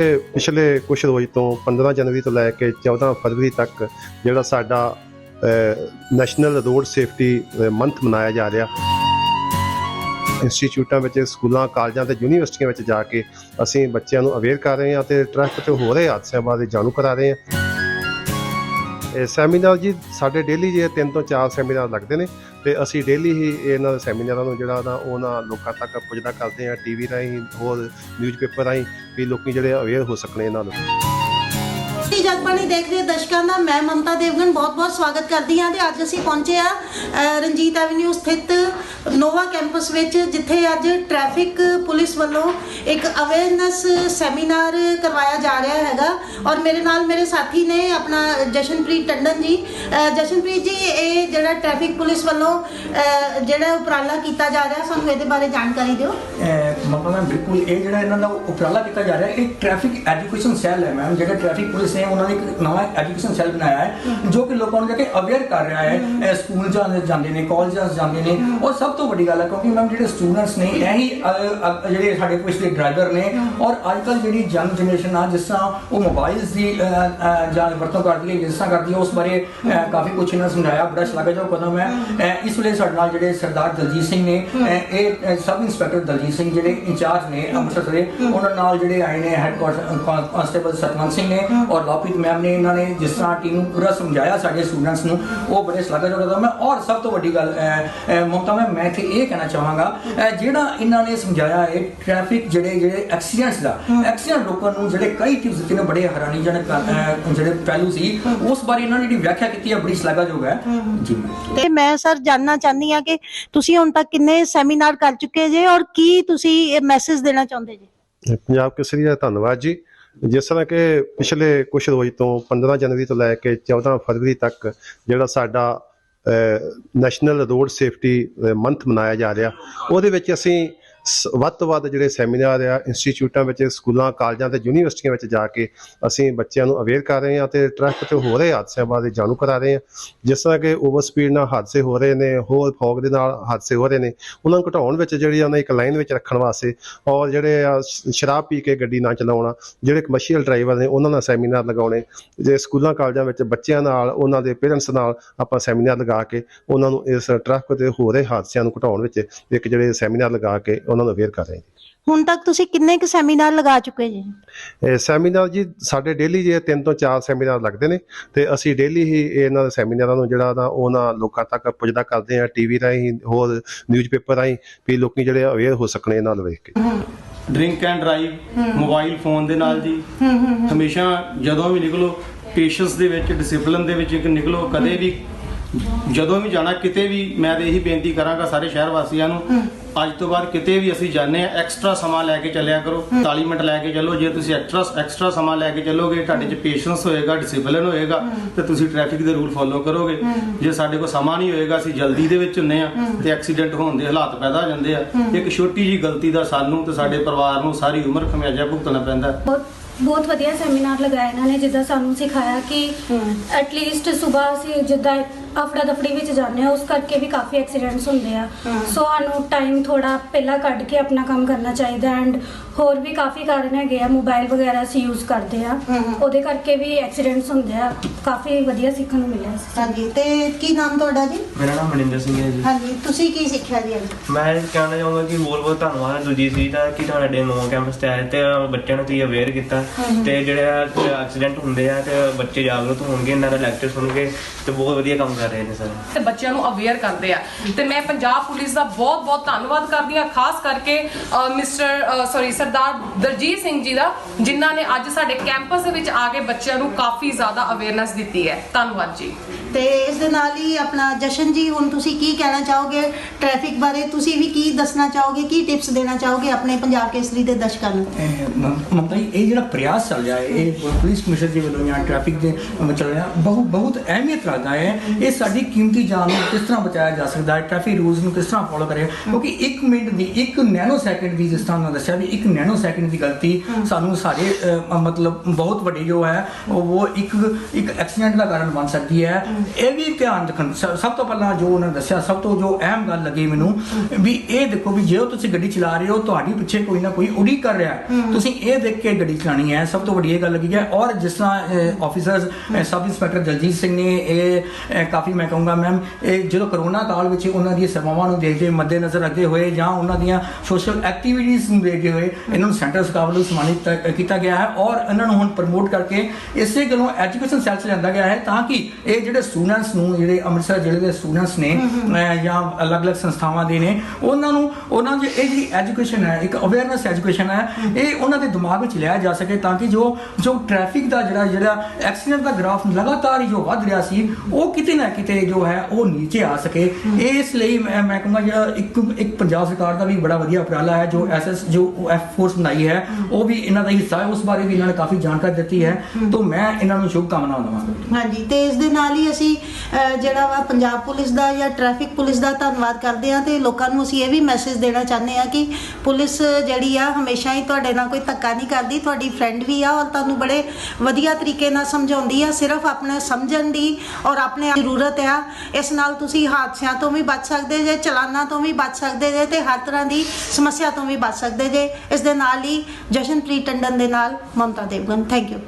ਪਿਛਲੇ ਕੁਝ ਰੋਜ਼ ਤੋਂ 15 ਜਨਵਰੀ ਤੋਂ ਲੈ ਕੇ 14 ਫਰਵਰੀ ਤੱਕ ਜਿਹੜਾ ਸਾਡਾ ਨੈਸ਼ਨਲ ਰੋਡ ਸੇਫਟੀ ਮੰਥ ਮਨਾਇਆ ਜਾ ਰਿਹਾ। ਇੰਸਟੀਚਿਊਟਾਂ ਵਿੱਚ, ਸਕੂਲਾਂ, ਕਾਲਜਾਂ ਤੇ ਯੂਨੀਵਰਸਿਟੀਆਂ ਵਿੱਚ ਜਾ ਕੇ ਅਸੀਂ ਬੱਚਿਆਂ ਨੂੰ ਅਵੇਅਰ ਕਰ ਰਹੇ ਹਾਂ ਤੇ ਟ੍ਰੈਫਿਕ ਤੇ ਹੋ ਰਹੇ ਹਾਦਸਿਆਂ ਬਾਰੇ ਜਾਣੂ ਕਰਾ ਰਹੇ ਹਾਂ। ਸੈਮੀਨਾਰ ਜੀ, ਸਾਡੇ ਡੇਲੀ ਜੇ ਤਿੰਨ ਤੋਂ ਚਾਰ ਸੈਮੀਨਾਰ ਲੱਗਦੇ ਨੇ ਤੇ ਅਸੀਂ ਡੇਲੀ ਹੀ ਇਹਨਾਂ ਦੇ ਸੈਮੀਨਾਰਾਂ ਨੂੰ ਜਿਹੜਾ ਨਾ ਉਹਨਾਂ ਲੋਕਾਂ ਤੱਕ ਪੁੱਜਦਾ ਕਰਦੇ ਹਾਂ ਟੀਵੀ ਰਾਹੀਂ, ਹੋਰ ਨਿਊਜ਼ਪੇਪਰ ਰਾਹੀਂ ਵੀ ਲੋਕੀ ਜਿਹੜੇ ਅਵੇਅਰ ਹੋ ਸਕਣ ਇਹਨਾਂ ਨੂੰ। ਜਗਬਾਣੀ ਦੇਖ ਰਹੇ ਦਰਸ਼ਕਾਂ ਦਾ, ਮੈਂ ਮਮਤਾ ਦੇਵਗਨ ਬਹੁਤ-ਬਹੁਤ ਸਵਾਗਤ ਕਰਦੀ ਹਾਂ ਤੇ ਅੱਜ ਅਸੀਂ ਪਹੁੰਚੇ ਆ ਰਣਜੀਤ ਐਵਨਿਊ ਸਥਿਤ ਨੋਵਾ ਕੈਂਪਸ ਵਿੱਚ, ਜਿੱਥੇ ਅੱਜ ਟ੍ਰੈਫਿਕ ਪੁਲਿਸ ਵੱਲੋਂ ਇੱਕ ਅਵੇਅਰਨੈਸ ਸੈਮੀਨਾਰ ਕਰਵਾਇਆ ਜਾ ਰਿਹਾ ਹੈਗਾ। ਔਰ ਮੇਰੇ ਨਾਲ ਮੇਰੇ ਸਾਥੀ ਨੇ ਆਪਣਾ ਜਸ਼ਨਪ੍ਰੀਤ ਟੰਡਨ ਜੀ। ਜਸ਼ਨਪ੍ਰੀਤ ਜੀ, ਇਹ ਜਿਹੜਾ ਟ੍ਰੈਫਿਕ ਪੁਲਿਸ ਵੱਲੋਂ ਜਿਹੜਾ ਉਪਰਾਲਾ ਕੀਤਾ ਜਾ ਰਿਹਾ, ਸਾਨੂੰ ਇਹਦੇ ਬਾਰੇ ਜਾਣਕਾਰੀ ਦਿਓ। ਮਤਲਬ ਮੈਂ ਬਿਲਕੁਲ ਇਹ ਜਿਹੜਾ ਇਹਨਾਂ ਦਾ ਉਪਰਾਲਾ ਕੀਤਾ ਜਾ ਰਿਹਾ, ਇਹ ਟ੍ਰੈਫਿਕ ਐਜੂਕੇਸ਼ਨ ਸੈੱਲ ਹੈ ਮੈਮ ਜਿਹੜਾ ਟ੍ਰੈਫਿਕ ਪੁਲਿਸ ਨੇ ਉਹਨਾਂ ਨੇ ਇੱਕ ਨਵਾਂ ਐਜੂਕੇਸ਼ਨ ਸੈੱਲ ਬਣਾਇਆ ਹੈ, ਜੋ ਕਿ ਲੋਕਾਂ ਨੂੰ ਜਾ ਕੇ ਅਵੇਅਰ ਕਰ ਰਿਹਾ ਹੈ, ਇਹ ਸਕੂਲ ਜਾਂਦੇ ਜਾਂਦੇ ਨੇ ਕਾਲਜਾਂ ਜਾਂਦੇ ਨੇ। ਔਰ ਸਭ ਤੋਂ ਵੱਡੀ ਗੱਲ ਹੈ ਕਿਉਂਕਿ ਮੈਮ ਜਿਹੜੇ ਸਟੂਡੈਂਟਸ ਨੇ, ਇਹੀ ਜਿਹੜੇ ਸਾਡੇ ਪਿਛਲੇ ਡਰਾਈਵਰ ਨੇ ਔਰ ਅੱਜ ਕੱਲ ਜਿਹੜੀ ਯੰਗ ਜਨਰੇਸ਼ਨ ਆ, ਜਿਸ ਤਰ੍ਹਾਂ ਉਹ ਮੋਬਾਈਲਸ ਦੀ ਜਾਂ ਵਰਤੋਂ ਕਰਦੀ ਹੈ, ਜਿਸ ਤਰ੍ਹਾਂ ਕਰਦੀ ਹੈ, ਉਸ ਬਾਰੇ ਕਾਫੀ ਕੁਝ ਇਹਨਾਂ ਨੇ ਸਮਝਾਇਆ, ਬੜਾ ਸ਼ਲਾਘਾਯੋਗ ਕਦਮ ਹੈ। ਇਸ ਵੇਲੇ ਸਾਡੇ ਨਾਲ ਜਿਹੜੇ ਸਰਦਾਰ ਦਲਜੀਤ ਸਿੰਘ ਨੇ ਇਹ ਸਬ ਇੰਸਪੈਕਟਰ ਦਲਜੀਤ ਸਿੰਘ ਜਿਹੜੇ ਇੰਚਾਰਜ ਨੇ ਅੰਮ੍ਰਿਤਸਰ ਦੇ। ਉਹਨਾਂ ਨਾਲ ਜਿਹੜੇ ਆਏ ਨੇ ਹੈੱਡ ਕਾਂਸਟੇਬਲ ਸਤਵੰਤ ਸਿੰਘ ਨੇ ਔਰ ਲਵਪ੍ਰੀਤ ਮੈਮ ਨੇ ਇਹਨਾਂ ਨੇ ਜਿਸ ਤਰ੍ਹਾਂ ਟੀਮ ਨੂੰ ਪੂਰਾ ਸਮਝਾਇਆ ਸਾਡੇ ਸਟੂਡੈਂਟਸ ਨੂੰ ਉਹ ਬੜੇ ਸ਼ਲਾਘਾਯੋਗ ਕਦਮ ਹੈ ਔਰ ਸਭ ਤੋਂ ਵੱਡੀ ਗੱਲ ਮਮਤਾ ਮੈਂ ਮੈਂ ਇੱਥੇ ਇਹ ਕਹਿਣਾ ਚਾਹਾਂਗਾ ਜਿਹੜਾ ਇਹਨਾਂ ਨੇ ਸਮਝਾਇਆ ਹੈ ਟ੍ਰੈਫਿਕ ਜਿਹੜੇ ਜਿਹੜੇ ਐਕਸੀਡੈਂਟਸ ਦਾ ਐਕਸੀਡੈਂਟ ਲੋਕਾਂ ਨੂੰ ਜਿਹੜੇ ਕਈ ਟਿਪਸ ਦਿੱਤੇ ਨੇ ਬੜੇ ਹੈਰਾਨੀਜਨਕ ਜਿਹੜੇ ਪਹਿਲੂ ਸੀ ਉਸ ਬਾਰੇ ਇਹਨਾਂ ਨੇ ਜਿਹੜੀ ਵਿਆਖਿਆ ਕੀਤੀ ਹੈ ਬੜੀ ਸ਼ਲਾਘਾਯੋਗ ਹੈ। ਜੀ ਤੇ ਮੈਂ ਸਰ ਜਾਨਣਾ ਚਾਹੁੰਦੀ ਹਾਂ ਕਿ ਤੁਸੀਂ ਹੁਣ ਤੱਕ ਕਿੰਨੇ ਸੈਮੀਨਾਰ ਕਰ ਚੁੱਕੇ ਜੇ ਔਰ ਕੀ ਤੁਸੀਂ ਇਹ ਮੈਸੇਜ ਦੇਣਾ ਚਾਹੁੰਦੇ ਜੀ? ਪੰਜਾਬ ਕੇਸਰੀ ਦਾ ਧੰਨਵਾਦ ਜੀ। ਜਿਸ ਤਰ੍ਹਾਂ ਕਿ ਪਿਛਲੇ ਕੁਝ ਰੋਜ਼ ਤੋਂ 15 ਜਨਵਰੀ ਤੋਂ ਲੈ ਕੇ 14 ਫਰਵਰੀ ਤੱਕ ਜਿਹੜਾ ਸਾਡਾ ਨੈਸ਼ਨਲ ਰੋਡ ਸੇਫਟੀ ਮੰਥ ਮਨਾਇਆ ਜਾ ਰਿਹਾ, ਉਹਦੇ ਵਿੱਚ ਅਸੀਂ ਵੱਧ ਤੋਂ ਵੱਧ ਜਿਹੜੇ ਸੈਮੀਨਾਰ ਆ, ਇੰਸਟੀਚਿਊਟਾਂ ਵਿੱਚ, ਸਕੂਲਾਂ, ਕਾਲਜਾਂ ਤੇ, ਯੂਨੀਵਰਸਿਟੀਆਂ ਵਿੱਚ ਜਾ ਕੇ ਅਸੀਂ ਬੱਚਿਆਂ ਨੂੰ ਅਵੇਅਰ ਕਰ ਰਹੇ ਹਾਂ ਤੇ ਟ੍ਰੈਫਿਕ ਤੇ ਹੋ ਰਹੇ ਹਾਦਸਿਆਂ ਬਾਰੇ ਜਾਣੂ ਕਰਾ ਰਹੇ ਹਾਂ। ਜਿਸ ਤਰ੍ਹਾਂ ਕਿ ਓਵਰ ਸਪੀਡ ਨਾਲ ਹਾਦਸੇ ਹੋ ਰਹੇ ਨੇ, ਹੋਰ ਫੌਗ ਦੇ ਨਾਲ ਹਾਦਸੇ ਹੋ ਰਹੇ ਨੇ, ਉਹਨਾਂ ਨੂੰ ਘਟਾਉਣ ਵਿੱਚ ਜਿਹੜੀ ਉਹਨਾਂ ਇੱਕ ਲਾਈਨ ਵਿੱਚ ਰੱਖਣ ਵਾਸਤੇ ਔਰ ਜਿਹੜੇ ਆ ਸ਼ਰਾਬ ਪੀ ਕੇ ਗੱਡੀ ਨਾ ਚਲਾਉਣਾ, ਜਿਹੜੇ ਕਮਰਸ਼ੀਅਲ ਡਰਾਈਵਰ ਨੇ, ਉਹਨਾਂ ਨਾਲ ਸੈਮੀਨਾਰ ਲਗਾਉਣੇ ਜੇ ਸਕੂਲਾਂ, ਕਾਲਜਾਂ ਵਿੱਚ ਬੱਚਿਆਂ ਨਾਲ, ਉਹਨਾਂ ਦੇ ਪੇਰੈਂਟਸ ਨਾਲ ਆਪਾਂ ਸੈਮੀਨਾਰ ਲਗਾ ਕੇ ਉਹਨਾਂ ਨੂੰ ਇਸ ਟ੍ਰੈਫਿਕ ਤੇ ਹੋ ਰਹੇ ਹਾਦਸਿਆਂ ਨੂੰ ਘਟਾਉਣ ਵਿੱਚ ਇੱਕ ਜਿਹੜੇ ਸੈਮੀਨਾਰ ਲਗਾ ਕੇ ਉਹਨਾਂ ਨੂੰ ਅਵੇਅਰ ਕਰ ਰਹੇ ਹੁਣ ਤੱਕ ਤੁਸੀਂ ਕਿੰਨੇ ਕੁ ਸੈਮੀਨਾਰ ਲਗਾ ਚੁੱਕੇ ਜੀ? ਇਹ ਸੈਮੀਨਾਰ ਜੀ ਸਾਡੇ ਡੇਲੀ ਜੇ ਤਿੰਨ ਤੋਂ ਚਾਰ ਸੈਮੀਨਾਰ ਲੱਗਦੇ ਨੇ ਤੇ ਅਸੀਂ ਡੇਲੀ ਹੀ ਇਹਨਾਂ ਦੇ ਸੈਮੀਨਾਰਾਂ ਨੂੰ ਜਿਹੜਾ ਨਾ ਉਹਨਾਂ ਲੋਕਾਂ ਤੱਕ ਪੁੱਜਦਾ ਕਰਦੇ ਹਾਂ ਟੀਵੀ ਰਾਹੀਂ ਹੋਰ ਨਿਊਜ਼ਪੇਪਰ ਰਾਹੀਂ ਵੀ ਲੋਕੀ ਜਿਹੜੇ ਅਵੇਅਰ ਹੋ ਸਕਣ ਇਹਨਾਂ ਨੂੰ ਵੇਖ ਕੇ। Drink and drive mobile phone ਦੇ ਨਾਲ ਜੀ। ਹਮੇਸ਼ਾ ਜਦੋਂ ਵੀ ਨਿਕਲੋ ਪੇਸ਼ੈਂਸ ਦੇ ਵਿੱਚ ਡਿਸਪਲਿਨ ਦੇ ਵਿੱਚ ਇੱਕ ਨਿਕਲੋ ਕਦੇ ਵੀ ਜਦੋਂ ਵੀ ਜਾਣਾ ਕਿਤੇ ਵੀ ਮੈਂ ਤੇ ਇਹੀ ਬੇਨਤੀ ਕਰਾਂਗਾ ਸਾਰੇ ਸ਼ਹਿਰ ਵਾਸੀਆਂ ਨੂੰ ਅੱਜ ਤੋਂ ਬਾਅਦ ਕਿਤੇ ਵੀ ਅਸੀਂ ਜਾਂਦੇ ਆ ਐਕਸਟਰਾ ਸਮਾਂ ਲੈ ਕੇ ਚੱਲਿਆ ਕਰੋ 40 ਮਿੰਟ ਲੈ ਕੇ ਚੱਲੋ ਜੇ ਤੁਸੀਂ ਐਕਸਟਰਾ ਐਕਸਟਰਾ ਸਮਾਂ ਲੈ ਕੇ ਚੱਲੋਗੇ ਤੁਹਾਡੇ 'ਚ ਪੇਸ਼ੈਂਸ ਹੋਏਗਾ ਡਿਸਪਲਿਨ ਹੋਏਗਾ ਤੇ ਤੁਸੀਂ ਟ੍ਰੈਫਿਕ ਦੇ ਰੂਲ ਫੋਲੋ ਕਰੋਗੇ। ਜੇ ਸਾਡੇ ਕੋਲ ਸਮਾਂ ਨਹੀਂ ਹੋਏਗਾ ਅਸੀਂ ਜਲਦੀ ਦੇ ਵਿੱਚ ਹੁੰਨੇ ਆ ਤੇ ਐਕਸੀਡੈਂਟ ਹੋਣ ਦੇ ਹਾਲਾਤ ਪੈਦਾ ਹੋ ਜਾਂਦੇ ਆ। ਇੱਕ ਛੋਟੀ ਜੀ ਗਲਤੀ ਦਾ ਸਾਨੂੰ ਤੇ ਸਾਡੇ ਪਰਿਵਾਰ ਨੂੰ ਸਾਰੀ ਉਮਰ ਖਮਿਆਜਾ ਭੁਗਤਣਾ ਪੈਂਦਾ। ਬਹੁਤ ਵਧੀਆ ਸੈਮੀਨਾਰ ਲਗਾਇਆ ਇਹਨਾਂ ਨੇ ਜਿੱਦਾਂ ਸਾਨੂੰ ਸਿਖਾਇਆ ਕਿ ਐਟਲੀਸਟ ਸਵੇਰ ਅਸੀਂ ਜਿੱਦਾਂ ਅਫੜਾ ਦਫੜੀ ਵਿੱਚ ਜਾਂਦੇ ਆ ਉਸ ਕਰਕੇ ਵੀ ਕਾਫੀ ਐਕਸੀਡੈਂਟਸ ਹੁੰਦੇ ਆ। ਸੋ ਸਾਨੂੰ ਟਾਈਮ ਥੋੜਾ ਪਹਿਲਾਂ ਕੱਢ ਕੇ ਆਪਣਾ ਕੰਮ ਕਰਨਾ ਚਾਹੀਦਾ ਐਂਡ ਹੋਰ ਵੀ ਕਾਫੀ ਕਾਰਨ ਹੈਗੇ ਆ ਮੋਬਾਈਲ ਵਗੈਰਾ ਅਸੀਂ ਯੂਜ਼ ਕਰਦੇ ਆ। ਉਹਦੇ ਕਰਕੇ ਵੀ ਐਕਸੀਡੈਂਟਸ ਹੁੰਦੇ ਆ ਕਾਫੀ ਵਧੀਆ ਸਿੱਖਣ ਨੂੰ ਮਿਲਿਆ। ਹਾਂਜੀ ਤੇ ਕੀ ਨਾਮ ਤੁਹਾਡਾ ਜੀ? ਮੇਰਾ ਨਾਮ ਮਨਿੰਦਰ ਸਿੰਘ ਹੈ ਜੀ। ਹਾਂਜੀ ਤੁਸੀਂ ਕੀ ਸਿੱਖਿਆ ਜੀ ਅੱਜ? ਮੈਂ ਇਹ ਕਹਿਣਾ ਚਾਹੁੰਦਾ ਕਿ ਬਹੁਤ ਬਹੁਤ ਧੰਨਵਾਦ ਦੂਜੀ ਸੀ ਦਾ ਕਿ ਤੁਹਾਡੇ ਨਵਾਂ ਕੈਂਪਸ ਤੇ ਆਏ ਤੇ ਬੱਚਿਆਂ ਨੂੰ ਤੁਸੀਂ ਅਵੇਅਰ ਕੀਤਾ। ਤੇ ਜਿਹੜੇ ਐਕਸੀਡੈਂਟ ਹੁੰਦੇ ਆ ਤੇ ਬੱਚੇ ਜਾਗਰੂਕ ਹੋਣਗੇ ਇਹਨਾਂ ਦਾ ਲੈਕਚਰ ਸੁਣਗੇ ਤੇ ਬਹੁਤ ਵਧੀਆ ਕੰਮ ਕਰ ਰਹੇ ਨੇ ਸਰ। ਤੇ ਬੱਚਿਆਂ ਨੂੰ ਅਵੇਅਰ ਕਰਦੇ ਆ। ਤੇ ਮੈਂ ਪੰਜਾਬ ਪੁਲਿਸ ਦਾ ਬਹੁਤ ਬਹੁਤ ਧੰਨਵਾਦ ਕਰਦੀ ਆ ਖਾਸ ਕਰਕੇ ਮਿਸਟਰ ਸੌਰੀ ਸਰਦਾਰ ਦਰਜੀਤ ਸਿੰਘ ਜੀ ਦਾ ਜਿਨ੍ਹਾਂ ਨੇ ਅੱਜ ਸਾਡੇ ਕੈਂਪਸ ਦੇ ਵਿੱਚ ਆ ਕੇ ਬੱਚਿਆਂ ਨੂੰ ਕਾਫੀ ਜ਼ਿਆਦਾ ਅਵੇਅਰਨੈਸ ਦਿੱਤੀ ਹੈ। ਧੰਨਵਾਦ ਜੀ। ਤੇ ਇਸ ਦੇ ਨਾਲ ਹੀ ਆਪਣਾ ਜਸ਼ਨ ਜੀ ਹੁਣ ਤੁਸੀਂ ਕੀ ਕਹਿਣਾ ਚਾਹੋਗੇ? ਟ੍ਰੈਫਿਕ ਬਾਰੇ ਤੁਸੀਂ ਵੀ ਕੀ ਦੱਸਣਾ ਚਾਹੋਗੇ? ਕੀ ਟਿਪਸ ਦੇਣਾ ਚਾਹੋਗੇ ਆਪਣੇ ਪੰਜਾਬ ਕੇਸਰੀ ਦੇ ਦਰਸ਼ਕਾਂ ਨੂੰ? ਮਮਤਾ ਜੀ ਇਹ ਜਿਹੜਾ ਪ੍ਰਯਾਸ ਚੱਲ ਰਿਹਾ ਹੈ ਇਹ ਪੁਲਿਸ ਕਮਿਸ਼ਨਰ ਜੀ ਵੱਲੋਂ ਜਾਂ ਟ੍ਰੈਫਿਕ ਦੇ ਚੱਲ ਰਿਹਾ ਬਹੁਤ ਬਹੁਤ ਅਹਿਮੀਅਤ ਰੱਖਦਾ ਹੈ। ਇਹ ਸਾਡੀ ਕੀਮਤੀ ਜਾਨ ਨੂੰ ਕਿਸ ਤਰ੍ਹਾਂ ਬਚਾਇਆ ਜਾ ਸਕਦਾ ਹੈ? ਟ੍ਰੈਫਿਕ ਰੂਲਸ ਨੂੰ ਕਿਸ ਤਰ੍ਹਾਂ ਫੋਲੋ ਕਰੇ? ਕਿਉਂਕਿ 1 ਮਿੰਟ ਦੀ 1 ਨੈਨੋ ਸੈਕਿੰਡ ਦੀ ਜਿਸ ਤਰ੍ਹਾਂ ਮੈਂ ਦੱਸਿਆ ਵੀ 1 ਨੈਨੋ ਸੈਕਿੰਡ ਦੀ ਗਲਤੀ ਸਾਨੂੰ ਸਾਡੇ ਅ, ਮਤਲਬ ਬਹੁਤ ਵੱਡੀ ਜੋ ਹੈ ਉਹ ਉਹ ਇੱਕ ਇੱਕ ਐਕਸੀਡੈਂਟ ਦਾ ਕਾਰਨ ਬਣ ਸਕਦੀ ਹੈ। ਇਹ ਵੀ ਧਿਆਨ ਰੱਖਣ ਸਭ ਤੋਂ ਪਹਿਲਾਂ ਜੋ ਉਹਨਾਂ ਦੱਸਿਆ ਸਭ ਤੋਂ ਜੋ ਅਹਿਮ ਗੱਲ ਲੱਗੀ ਮੈਨੂੰ ਵੀ ਇਹ ਦੇਖੋ ਵੀ ਜੇ ਤੁਸੀਂ ਗੱਡੀ ਚਲਾ ਰਹੇ ਹੋ ਤੁਹਾਡੀ ਪਿੱਛੇ ਕੋਈ ਨਾ ਕੋਈ ਉਡੀਕ ਕਰ ਰਿਹਾ ਤੁਸੀਂ ਇਹ ਦੇਖ ਕੇ ਗੱਡੀ ਚਲਾਣੀ ਹੈ। ਸਭ ਤੋਂ ਵੱਡੀ ਇਹ ਗੱਲ ਲੱਗੀ ਹੈ। ਔਰ ਜਿਸ ਤਰ੍ਹਾਂ officers sub inspector Daljeet Singh ਨੇ ਇਹ ਕਾਫੀ ਮੈਂ ਕਹੂੰਗਾ ਮੈਮ ਇਹ ਜਦੋਂ ਕਰੋਨਾ ਕਾਲ ਵਿੱਚ ਉਹਨਾਂ ਦੀਆਂ ਸੇਵਾਵਾਂ ਨੂੰ ਦੇਖਦੇ ਮੱਦੇਨਜ਼ਰ ਰੱਖਦੇ ਹੋਏ ਜਾਂ ਉਹਨਾਂ ਦੀਆਂ ਸੋਸ਼ਲ ਐਕਟੀਵਿਟੀਜ਼ ਨੂੰ ਦੇਖਦੇ ਹੋਏ ਇਹਨਾਂ ਨੂੰ ਸੈਂਟਰ ਸਰਕਾਰ ਵੱਲੋਂ ਸਨਮਾਨਿਤ ਕੀਤਾ ਗਿਆ ਹੈ ਔਰ ਇਹਨਾਂ ਨੂੰ ਹੁਣ ਪ੍ਰਮੋਟ ਕਰਕੇ ਇਸੇ ਗੱਲੋਂ ਐਜੂਕੇਸ਼ਨ ਸੈੱਲ 'ਚ ਲਿਆਂਦਾ ਗਿਆ ਹੈ ਤਾਂ ਕਿ ਇਹ ਜਿਹੜੇ ਸਟੂਡੈਂਟਸ ਨੂੰ ਜਿਹੜੇ ਅੰਮ੍ਰਿਤਸਰ ਜ਼ਿਲ੍ਹੇ ਦੇ ਸਟੂਡੈਂਟਸ ਨੇ ਜਾਂ ਅਲੱਗ-ਅਲੱਗ ਸੰਸਥਾਵਾਂ ਦੇ ਨੇ ਉਹਨਾਂ ਨੂੰ ਉਹਨਾਂ ਦੀ ਇਹ ਜਿਹੜੀ ਐਜੂਕੇਸ਼ਨ ਹੈ ਇੱਕ ਅਵੇਅਰਨੈਸ ਐਜੂਕੇਸ਼ਨ ਹੈ ਇਹ ਉਹਨਾਂ ਦੇ ਦਿਮਾਗ ਵਿੱਚ ਲਿਆ ਜਾ ਸਕੇ ਤਾਂ ਕਿ ਜੋ ਜੋ ਟ੍ਰੈਫਿਕ ਦਾ ਜਿਹੜਾ ਜਿਹੜਾ ਐਕਸੀਡੈਂਟ ਦਾ ਗ੍ਰਾਫ ਲਗਾਤਾਰ ਹੀ ਜੋ ਵੱਧ ਰਿਹਾ ਸੀ ਉਹ ਕਿਤੇ ਨਾ ਕਿਤੇ ਜੋ ਹੈ ਉਹ ਨੀਚੇ ਆ ਸਕੇ। ਇਸ ਲਈ ਮੈਂ ਮੈਂ ਕਹੂੰਗਾ ਜਿਹੜਾ ਇੱਕ ਇੱਕ ਪੰਜਾਬ ਸਰਕਾਰ ਦਾ ਵੀ ਬੜਾ ਵਧੀਆ ਉਪਰਾਲਾ ਹੈ, ਜੋ ਐਸਐਸ ਜੋ ਐਫ ਫੋਰਸ ਬਣਾਈ ਹੈ, ਉਹ ਵੀ ਇਹਨਾਂ ਦਾ ਹਿੱਸਾ ਹੈ। ਉਸ ਬਾਰੇ ਵੀ ਇਹਨਾਂ ਨੇ ਕਾਫੀ ਜਾਣਕਾਰੀ ਦਿੱਤੀ ਹੈ। ਤੋਂ ਮੈਂ ਇਹਨਾਂ ਨੂੰ ਸ਼ੁਭ ਕਾਮਨਾਵਾਂ ਦਵਾਂਗਾ। ਹਾਂਜੀ, ਤੇ ਇਸ ਦੇ ਨਾਲ ਹੀ ਅਸੀਂ ਜਿਹੜਾ ਵਾ ਪੰਜਾਬ ਪੁਲਿਸ ਦਾ ਜਾਂ ਟ੍ਰੈਫਿਕ ਪੁਲਿਸ ਦਾ ਧੰਨਵਾਦ ਕਰਦੇ ਹਾਂ ਤੇ ਲੋਕਾਂ ਨੂੰ ਅਸੀਂ ਇਹ ਵੀ ਮੈਸੇਜ ਦੇਣਾ ਚਾਹੁੰਦੇ ਹਾਂ ਕਿ ਪੁਲਿਸ ਜਿਹੜੀ ਆ ਹਮੇਸ਼ਾ ਹੀ ਤੁਹਾਡੇ ਨਾਲ ਕੋਈ ਧੱਕਾ ਨਹੀਂ ਕਰਦੀ, ਤੁਹਾਡੀ ਫਰੈਂਡ ਵੀ ਆ ਔਰ ਤੁਹਾਨੂੰ ਬੜੇ ਵਧੀਆ ਤਰੀਕੇ ਨਾਲ ਸਮਝਾਉਂਦੀ ਆ, ਸਿਰਫ ਆਪਣਾ ਸਮਝਣ ਦੀ ਔਰ ਆਪਣੇ ਆਪ ਜ਼ਰੂਰਤ ਆ। ਇਸ ਨਾਲ ਤੁਸੀਂ ਹਾਦਸਿਆਂ ਤੋਂ ਵੀ ਬਚ ਸਕਦੇ ਜੇ, ਚਲਾਨਾਂ ਤੋਂ ਵੀ ਬਚ ਸਕਦੇ ਜੇ ਤੇ ਹਰ ਤਰ੍ਹਾਂ ਦੀ ਸਮੱਸਿਆ ਤੋਂ ਵੀ ਬਚ ਸਕਦੇ ਜੇ। ਇਸ ਦੇ ਨਾਲ ਹੀ ਜਸ਼ਨਪ੍ਰੀਤ ਟੰਡਨ ਦੇ ਨਾਲ ਮਮਤਾ ਦੇਵਗਨ। Thank you